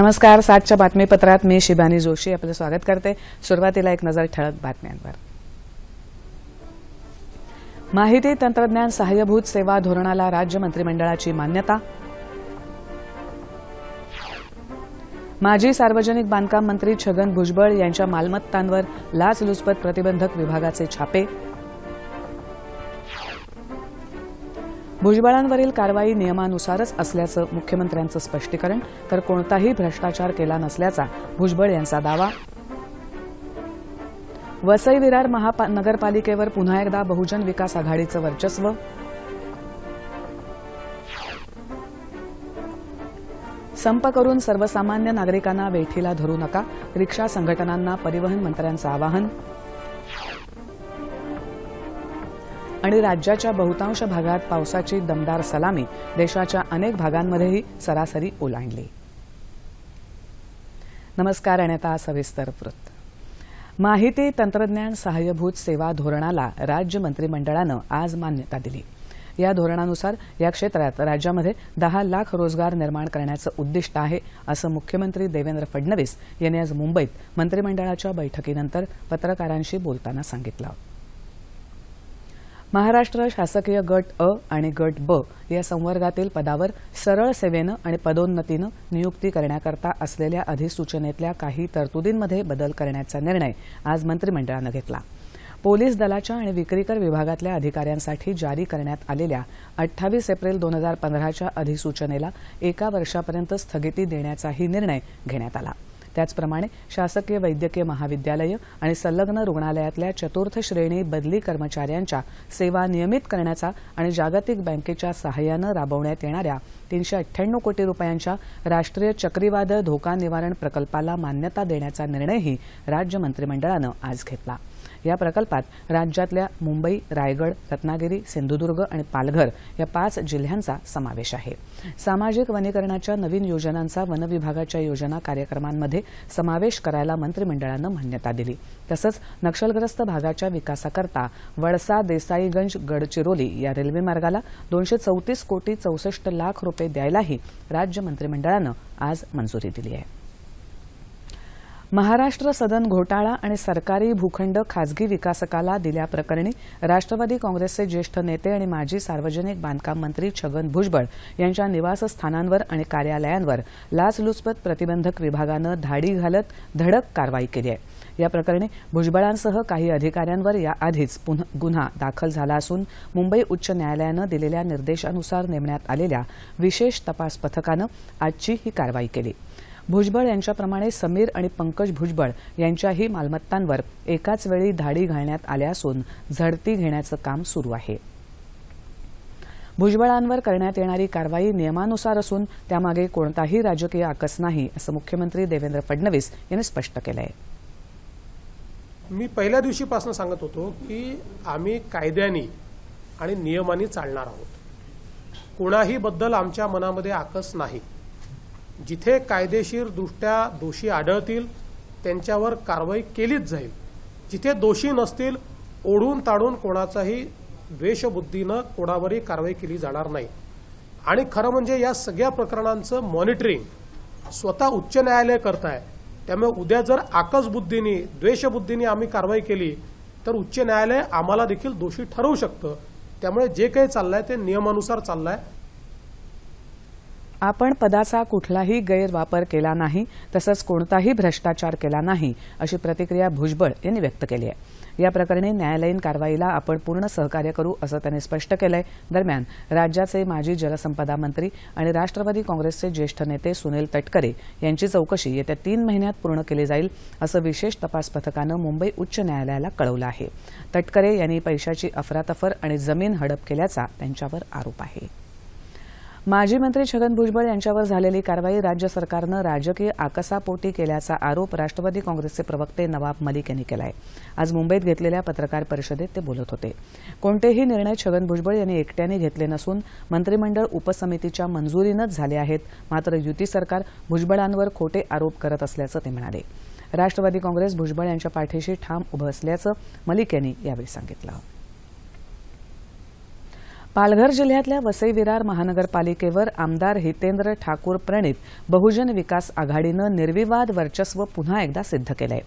नमस्कार सातच्या बातमीपत्रात मी शिबानी जोशी आपलं स्वागत करते. सुरुवातीला एक नजर ठळक बातम्यांवर. माहिती तंत्रज्ञान सहाय्यभूत सेवा धोरणाला राज्य मंत्रिमंडळाची मान्यता. माजी सार्वजनिक बांधकाम मंत्री छगन भुजबळ यांच्या मालमत्तांवर लाचलुचपत प्रतिबंधक विभागाचे छापे. भुजबळांवरील कारवाई नियमानुसारच असल्याचं मुख्यमंत्र्यांचं स्पष्टीकरण तर कोणताही भ्रष्टाचार केला नसल्याचा भुजबळ यांचा दावा. वसई विरार महानगरपालिकेवर पुन्हा एकदा बहुजन विकास आघाडीचं वर्चस्व. संप करून सर्वसामान्य नागरिकांना वेठीला धरू नका रिक्षा संघटनांना परिवहन मंत्र्यांचं आवाहन. आणि राज्याच्या बहुतांश भागात पावसाची दमदार सलामी देशाच्या अनेक भागांमध्येही सरासरी ओलांडली. नमस्कार आणि आता सविस्तर वृत्त. माहिती तंत्रज्ञान सहाय्यभूत सेवा धोरणाला राज्य मंत्रिमंडळानं आज मान्यता दिली. या धोरणानुसार या क्षेत्रात राज्यामध्ये दहा लाख रोजगार निर्माण करण्याचं उद्दिष्ट आहे असं मुख्यमंत्री देवेंद्र फडणवीस यांनी आज मुंबईत मंत्रिमंडळाच्या बैठकीनंतर पत्रकारांशी बोलताना सांगितलं. महाराष्ट्र शासकीय गट अ आणि गट ब या संवर्गातील पदावर सरळ सेवेनं आणि पदोन्नतीनं नियुक्ती करण्याकरता असलेल्या अधिसूचनेतल्या काही तरतुदींमध्ये बदल करण्याचा निर्णय आज मंत्रिमंडळानं घेतला. पोलीस दलाच्या आणि विक्रीकर विभागातल्या अधिकाऱ्यांसाठी जारी करण्यात आलेल्या अठ्ठावीस एप्रिल दोन हजार पंधराच्या अधिसूचनेला एका वर्षापर्यंत स्थगिती देण्याचाही निर्णय घेण्यात आला. त्याचप्रमाणे शासकीय वैद्यकीय महाविद्यालयं आणि संलग्न रुग्णालयातल्या चतुर्थ श्रेणी बदली कर्मचाऱ्यांच्या सेवा नियमित करण्याचा आणि जागतिक बँकेच्या सहाय्यानं राबवण्यात येणाऱ्या तीनशे अठ्ठ्याण्णव कोटी रुपयांच्या राष्ट्रीय चक्रीवादळ धोका निवारण प्रकल्पाला मान्यता देण्याचा निर्णयही राज्य मंत्रिमंडळानं आज घेतला. या प्रकल्पात राज्यातल्या मुंबई रायगड रत्नागिरी सिंधुदुर्ग आणि पालघर या पाच जिल्ह्यांचा समावेश आहे. सामाजिक वनीकरणाच्या नवीन योजनांचा वन विभागाच्या योजना कार्यक्रमांमध्ये समावेश करायला मंत्रिमंडळानं मान्यता दिली. तसंच नक्षलग्रस्त भागाच्या विकासाकरता वडसा देसाईगंज गडचिरोली या रेल्वे मार्गाला दोनशे चौतीस कोटी चौसष्ट लाख रुपये द्यायलाही राज्य मंत्रिमंडळानं आज मंजुरी दिली आहे. महाराष्ट्र सदन घोटाळा आणि सरकारी भूखंड खासगी विकासकाला दिल्याप्रकरणी राष्ट्रवादी काँग्रेसचे ज्येष्ठ नेते आणि माजी सार्वजनिक बांधकाम मंत्री छगन भुजबळ यांच्या निवासस्थानांवर आणि कार्यालयांवर लाचलुचपत प्रतिबंधक विभागानं धाडी घालत धडक कारवाई केली आहे. या प्रकरणी भुजबळांसह काही अधिकाऱ्यांवर याआधीच गुन्हा दाखल झाला असून मुंबई उच्च न्यायालयानं दिलेल्या निर्देशानुसार नेमण्यात आलेल्या विशेष तपास पथकानं आजची ही कारवाई केली. भुजबळ यांच्याप्रमाणे समीर आणि पंकज भुजबळ यांच्याही मालमत्तांवर एकाच वेळी धाडी घालण्यात आल्या असून झडती घेण्याचं काम सुरू आहे. भुजबळांवर करण्यात येणारी कारवाई नियमानुसार असून त्यामागे कोणताही राजकीय आकस नाही असं मुख्यमंत्री देवेंद्र फडणवीस यांनी स्पष्ट केलं आहे मी पहिल्या दिवशीपासून सांगत होतो की आम्ही कायद्याने आणि नियमाने चालणार आहोत. कुणाही बद्दल आमच्या मनामध्ये आकस नाही. जिथे कायदेशीर दृष्ट्या दोषी आढळतील त्यांच्यावर कारवाई केलीच जाईल. जिथे दोषी नसतील ओढून ताडून कोणाचाही द्वेषबुद्धीनं कोणावरही कारवाई केली जाणार नाही. आणि खरं म्हणजे या सगळ्या प्रकरणांचं मॉनिटरिंग स्वतः उच्च न्यायालय करताय. त्यामुळे उद्या जर आकसबुद्धीने द्वेषबुद्धीने आम्ही कारवाई केली तर उच्च न्यायालय आम्हाला देखील दोषी ठरवू शकतं. त्यामुळे जे काही चाललंय ते नियमानुसार चाललंय. आपण पदाचा कुठलाही गैरवापर केला नाही तसंच कोणताही भ्रष्टाचार केला नाही अशी प्रतिक्रिया भुजबळ यांनी व्यक्त केली आहे. या प्रकरणी न्यायालयीन कारवाईला आपण पूर्ण सहकार्य करू असं त्यांनी स्पष्ट केलंय. दरम्यान राज्याचे माजी जलसंपदा मंत्री आणि राष्ट्रवादी काँग्रेसचे ज्येष्ठ नेते सुनील तटकरे यांची चौकशी येत्या तीन महिन्यात पूर्ण केली जाईल असं विशेष तपास पथकानं मुंबई उच्च न्यायालयाला कळवलं आहे. तटकरे यांनी पैशाची अफरातफर आणि जमीन हडप केल्याचा त्यांच्यावर आरोप आहे. माजी मंत्री छगन भुजबळ यांच्यावर झालेली कारवाई राज्य सरकारनं राजकीय आकसापोटी केल्याचा आरोप राष्ट्रवादी काँग्रेसचे प्रवक्ते नवाब मलिक यांनी केला आहे आज मुंबईत घेतलेल्या पत्रकार परिषदेत ते बोलत होते. कोणतेही निर्णय छगन भुजबळ यांनी एकट्याने घेतले नसून मंत्रिमंडळ उपसमितीच्या मंजुरीनंच झाले आहेत. मात्र युती सरकार भुजबळांवर खोटे आरोप करत असल्याचं ते म्हणाले. राष्ट्रवादी काँग्रेस भुजबळ यांच्या पाठीशी ठाम उभं असल्याचं मलिक यांनी यावेळी सांगितलं. पालघर जिल्ह्यातल्या वसई विरार महानगरपालिकेवर आमदार हितेंद्र ठाकूर प्रणित बहुजन विकास आघाडीनं निर्विवाद वर्चस्व पुन्हा एकदा सिद्ध केलंय.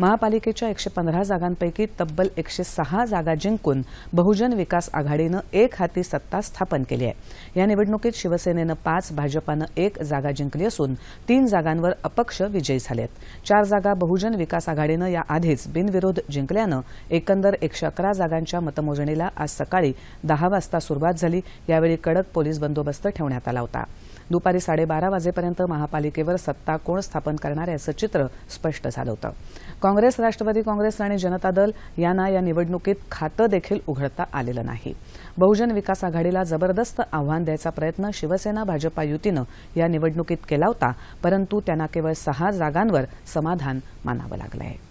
महापालिकेच्या एकशे पंधरा जागांपैकी तब्बल एकशे सहा जागा जिंकून बहुजन विकास आघाडीनं एक हाती सत्ता स्थापन केली आहे. या निवडणुकीत शिवसेनेनं पाच भाजपानं एक जागा जिंकली असून तीन जागांवर अपक्ष विजयी झालेत. चार जागा बहुजन विकास आघाडीनं याआधीच बिनविरोध जिंकल्यानं एकंदर एकशे अकरा जागांच्या मतमोजणीला आज सकाळी दहा वाजता सुरुवात झाली. यावेळी कडक पोलीस बंदोबस्त ठेवण्यात आला होता. दुपारी साडेबारा वाजेपर्यंत महापालिकेवर सत्ता कोण स्थापन करणार याचं चित्र स्पष्ट झालं होतं. काँग्रेस राष्ट्रवादी काँग्रेस आणि जनता दल यांना या निवडणुकीत खातं देखील उघडता आलेलं नाही. बहुजन विकास आघाडीला जबरदस्त आव्हान द्यायचा प्रयत्न शिवसेना भाजपा युतीनं या निवडणुकीत केला होता परंतु त्यांना केवळ सहा जागांवर समाधान मानावं लागलं आहे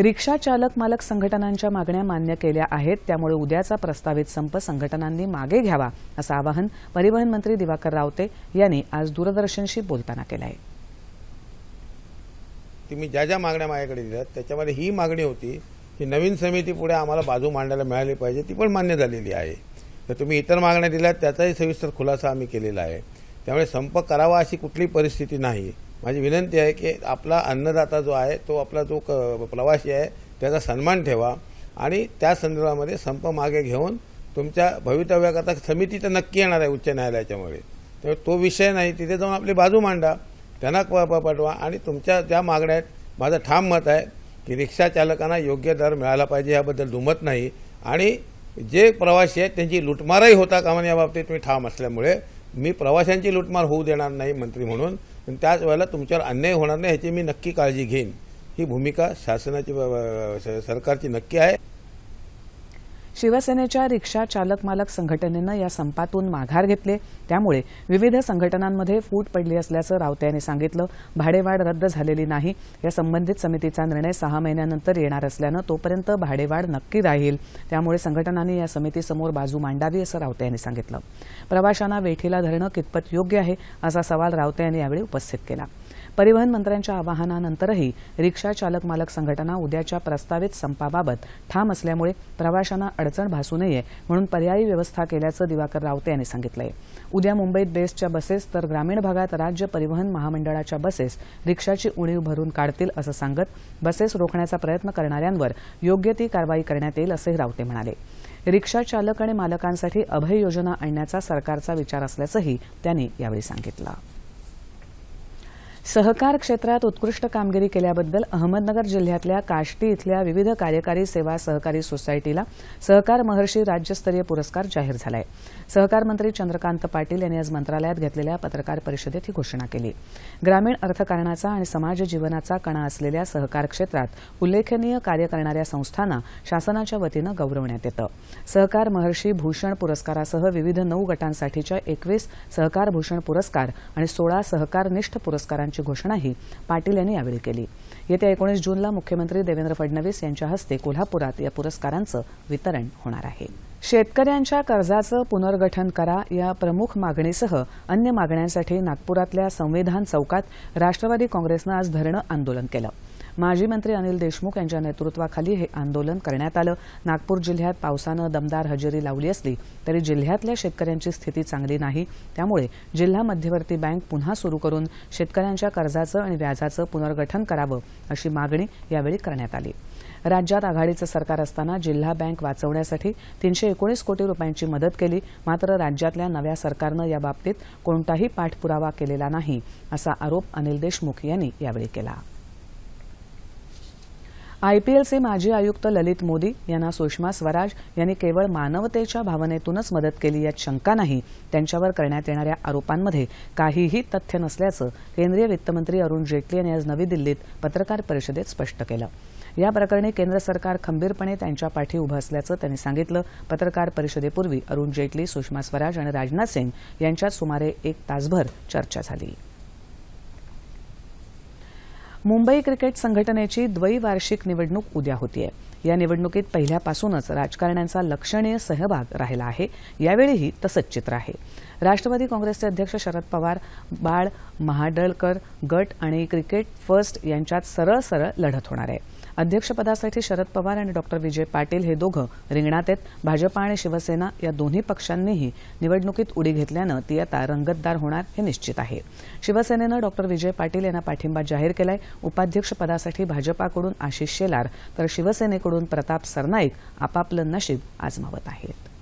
रिक्षा चालक मालक संघटनांच्या मागण्या मान्य केल्या आहेत त्यामुळे उद्याचा प्रस्तावित संप संघटनांनी मागे घ्यावा असं आवाहन परिवहन मंत्री दिवाकर रावते यांनी आज दूरदर्शनशी बोलताना केलं आहे तुम्ही ज्या ज्या मागण्या माझ्याकडे दिल्यात त्याच्यामध्ये ही मागणी होती की नवीन समिती पुढे आम्हाला बाजू मांडायला मिळाली पाहिजे ती पण मान्य झालेली आहे. तर तुम्ही इतर मागण्या दिल्यात त्याचाही सविस्तर खुलासा आम्ही केलेला आहे. त्यामुळे संप करावा अशी कुठली परिस्थिती नाही. माझी विनंती आहे की आपला अन्नदाता जो आहे तो आपला जो क प्रवासी आहे त्याचा सन्मान ठेवा आणि त्या संदर्भामध्ये संप मागे घेऊन तुमच्या भवितव्याकरता समिती तर नक्की येणार आहे उच्च न्यायालयाच्यामुळे. तर तो विषय नाही तिथे जाऊन आपली बाजू मांडा त्यांना प- पाठवा आणि तुमच्या ज्या मागण्या आहेत माझं ठाम मत आहे की रिक्षा चालकांना योग्य दर मिळाला पाहिजे याबद्दल दुमत नाही आणि जे प्रवासी आहेत त्यांची लुटमारही होता कामा याबाबतीत मी ठाम असल्यामुळे मी प्रवाशांची लुटमार होऊ देणार नाही मंत्री म्हणून पण त्याच वेळेला तुमच्यावर अन्याय होणार नाही ह्याची मी नक्की काळजी घेईन. ही भूमिका शासनाची सरकारची नक्की आहे. शिवसेनेच्या रिक्षा चालक मालक संघटनेनं या संपातून माघार घेतले. त्यामुळे विविध संघटनांमध्ये फूट पडली असल्याचं रावते यांनी सांगितलं. भाडेवाढ रद्द झालेली नाही. या संबंधित समितीचा निर्णय सहा महिन्यानंतर येणार असल्यानं तोपर्यंत भाडेवाढ नक्की राहील. त्यामुळे संघटनांनी या समितीसमोर बाजू मांडावी असं रावते यांनी सांगितलं. प्रवाशांना वेठीला धरणं कितपत योग्य आहे असा सवाल रावते यांनी यावेळी उपस्थित केला. परिवहन मंत्र्यांच्या आवाहनानंतरही रिक्षा चालक मालक संघटना उद्याच्या प्रस्तावित संपाबाबत ठाम असल्यामुळे प्रवाशांना अडचण भासू नये म्हणून पर्यायी व्यवस्था केल्याचं दिवाकर रावते यांनी सांगितलंय. उद्या मुंबईत बेस्टच्या बसेस तर ग्रामीण भागात राज्य परिवहन महामंडळाच्या बसेस रिक्षाची उणीव भरून काढतील असं सांगत बसेस रोखण्याचा प्रयत्न करणाऱ्यांवर योग्य ती कारवाई करण्यात येईल असंही रावते म्हणाले. रिक्षा चालक आणि मालकांसाठी अभय योजना आणण्याचा सरकारचा विचार असल्याचंही त्यांनी यावेळी सांगितलं. सहकार क्षेत्रात उत्कृष्ट कामगिरी केल्याबद्दल अहमदनगर जिल्ह्यातल्या काष्टी इथल्या विविध कार्यकारी सेवा सहकारी सोसायटीला सहकार महर्षी राज्यस्तरीय पुरस्कार जाहीर झालाय. सहकार मंत्री चंद्रकांत पाटील यांनी आज मंत्रालयात घेतलेल्या पत्रकार परिषदेत ही घोषणा केली. ग्रामीण अर्थकारणाचा आणि समाज जीवनाचा कणा असलेल्या सहकार क्षेत्रात उल्लेखनीय कार्य करणाऱ्या संस्थांना शासनाच्या वतीनं गौरवण्यात येतं. सहकार महर्षी भूषण पुरस्कारासह विविध नऊ गटांसाठीच्या एकवीस सहकार भूषण पुरस्कार आणि सोळा सहकारनिष्ठ पुरस्कारांची घोषणाही पाटील यांनी यावेळी केली. येत्या एकोणीस जूनला मुख्यमंत्री देवेंद्र फडणवीस यांच्या हस्ते कोल्हापुरात या पुरस्कारांचं वितरण होणार आहे. शेतकऱ्यांच्या कर्जाचं पुनर्गठन करा या प्रमुख मागणीसह अन्य मागण्यांसाठी नागपुरातल्या संविधान चौकात राष्ट्रवादी काँग्रेसनं आज धरणं आंदोलन केलं. माजी मंत्री अनिल देशमुख यांच्या नेतृत्वाखाली हे आंदोलन करण्यात आलं. नागपूर जिल्ह्यात पावसानं दमदार हजेरी लावली असली तरी जिल्ह्यातल्या शेतकऱ्यांची स्थिती चांगली नाही. त्यामुळे जिल्हा मध्यवर्ती बँक पुन्हा सुरू करून शेतकऱ्यांच्या कर्जाचं आणि व्याजाचं पुनर्गठन करावं अशी मागणी यावेळी करण्यात आली. राज्यात आघाडीचं सरकार असताना जिल्हा बँक वाचवण्यासाठी तीनशे एकोणीस कोटी रुपयांची मदत केली मात्र राज्यातल्या नव्या सरकारनं याबाबतीत कोणताही पाठपुरावा केलेला नाही असा आरोप अनिल देशमुख यांनी यावेळी केला. आयपीएलचे माजी आयुक्त ललित मोदी यांना सुषमा स्वराज यांनी केवळ मानवतेच्या भावनेतूनच मदत केली यात शंका नाही. त्यांच्यावर करण्यात येणाऱ्या आरोपांमध्ये काहीही तथ्य नसल्याचं केंद्रीय वित्तमंत्री अरुण जेटली यांनी आज नवी दिल्लीत पत्रकार परिषदेत स्पष्ट केलं. या प्रकरणी केंद्र सरकार खंबीरपणे त्यांच्या पाठी उभं असल्याचं त्यांनी सांगितलं. पत्रकार परिषदेपूर्वी अरुण जेटली सुषमा स्वराज आणि राजनाथ सिंग यांच्यात सुमारे एक तासभर चर्चा झाली. मुंबई क्रिकेट संघटनेची द्वैवार्षिक निवडणूक उद्या होतीये. या निवडणुकीत पहिल्यापासूनच राजकारण्यांचा लक्षणीय सहभाग राहिला आहे. यावेळीही तसंच चित्र आहे. राष्ट्रवादी काँग्रेसचे अध्यक्ष शरद पवार बाळ महाडळकर गट आणि क्रिकेट फर्स्ट यांच्यात सरळ सरळ लढत होणार आहे. अध्यक्षपदासाठी शरद पवार आणि डॉक्टर विजय पाटील हे दोघं रिंगणात आहेत. भाजपा आणि शिवसेना या दोन्ही पक्षांनीही निवडणुकीत उडी घेतल्यानं ती आता रंगतदार होणार हे निश्चित आहे. शिवसेनेनं डॉक्टर विजय पाटील यांना पाठिंबा जाहीर केलाय. उपाध्यक्षपदासाठी भाजपाकडून आशिष शेलार तर शिवसेनेकडून प्रताप सरनाईक आपापलं नशीब आजमावत आहेत.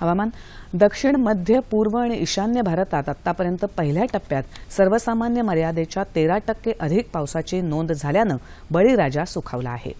हवामान दक्षिण मध्य पूर्व आणि ईशान्य भारतात आतापर्यंत पहिल्या टप्प्यात सर्वसामान्य मर्यादेच्या तेरा टक्के अधिक पावसाची नोंद झाल्यानं बळीराजा सुखावला आहे.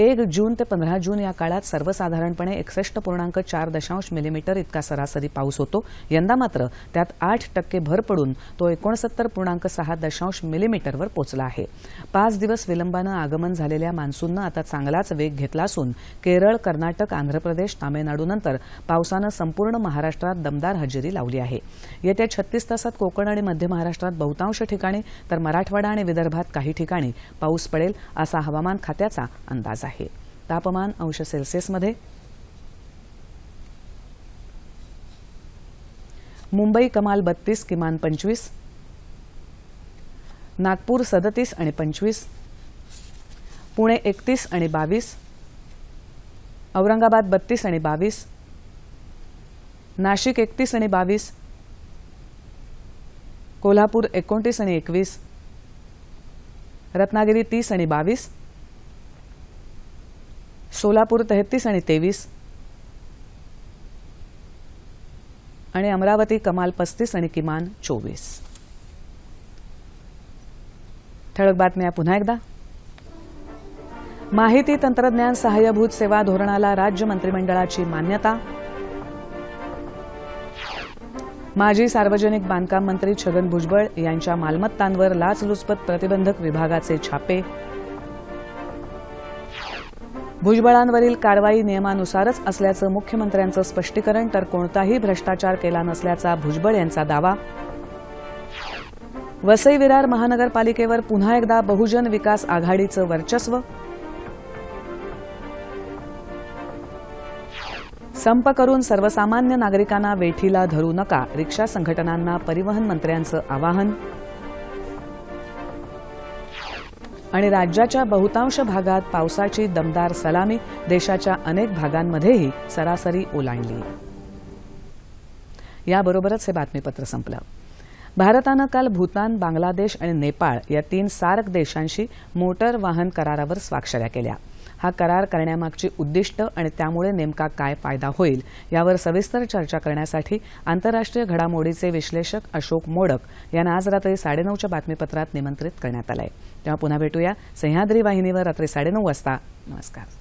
एक जून ते पंधरा जून या काळात सर्वसाधारणपणे एकसष्ट पूर्णांक चार दशांश मिलीमीटर इतका सरासरी पाऊस होतो. यंदा मात्र त्यात आठ टक्के भर पडून तो एकोणसत्तर पूर्णांक सहा दशांश मिलीमीटरवर पोचला आहे. पाच दिवस विलंबानं आगमन झालेल्या मान्सूननं आता चांगलाच वेग घेतला असून केरळ कर्नाटक आंध्र प्रदेश तामिळनाडूनंतर पावसानं संपूर्ण महाराष्ट्रात दमदार हजेरी लावली आहे. येत्या छत्तीस तासात कोकण आणि मध्य महाराष्ट्रात बहुतांश ठिकाणी तर मराठवाडा आणि विदर्भात काही ठिकाणी पाऊस पडेल असा हवामान खात्याचा अंदाज आहे. आहे. तापमान अंश सेल्सिअसमध्ये मुंबई कमाल बत्तीस किमान पंचवीस. नागपूर सदतीस आणि पंचवीस. पुणे एकतीस आणि बावीस. औरंगाबाद बत्तीस आणि बावीस. नाशिक एकतीस आणि बावीस. कोल्हापूर एकोणतीस आणि एकवीस. रत्नागिरी तीस आणि बावीस. सोलापूर तेहतीस आणि तेवीस. आणि अमरावती कमाल पस्तीस आणि किमान चोवीस. ठळक बातम्या पुन्हा एकदा. माहिती तंत्रज्ञान सहाय्यभूत सेवा धोरणाला राज्य मंत्रिमंडळाची मान्यता. माजी सार्वजनिक बांधकाम मंत्री छगन भुजबळ यांच्या मालमत्तांवर लाचलुचपत प्रतिबंधक विभागाचे छापे. भुजबळांवरील कारवाई नियमानुसारच असल्याचं मुख्यमंत्र्यांचं स्पष्टीकरण तर कोणताही भ्रष्टाचार केला नसल्याचा भुजबळ यांचा दावा. वसई विरार महानगरपालिकेवर पुन्हा एकदा बहुजन विकास आघाडीचं वर्चस्व. संप करून सर्वसामान्य नागरिकांना वेठीला धरू नका रिक्षा संघटनांना परिवहन मंत्र्यांचं आवाहन. आणि राज्याच्या बहुतांश भागात पावसाची दमदार सलामी देशाच्या अनेक भागांमध्येही सरासरी ओलांडली. याबरोबरच हे बातमीपत्र संपलं. भारतानं काल भूतान बांगलादेश आणि नेपाळ या तीन सार्क देशांशी मोटर वाहन करारावर स्वाक्षऱ्या केल्या. हा करार करण्यामागची उद्दिष्ट आणि त्यामुळे नेमका काय फायदा होईल यावर सविस्तर चर्चा करण्यासाठी आंतरराष्ट्रीय घडामोडीचे विश्लेषक अशोक मोडक यांना आज रात्री साडेनऊच्या बातमीपत्रात निमंत्रित करण्यात आलं आहे तेव्हा पुन्हा भेटूया. सह्याद्री वाहिनीवर रात्री साडेनऊ वाजता. नमस्कार.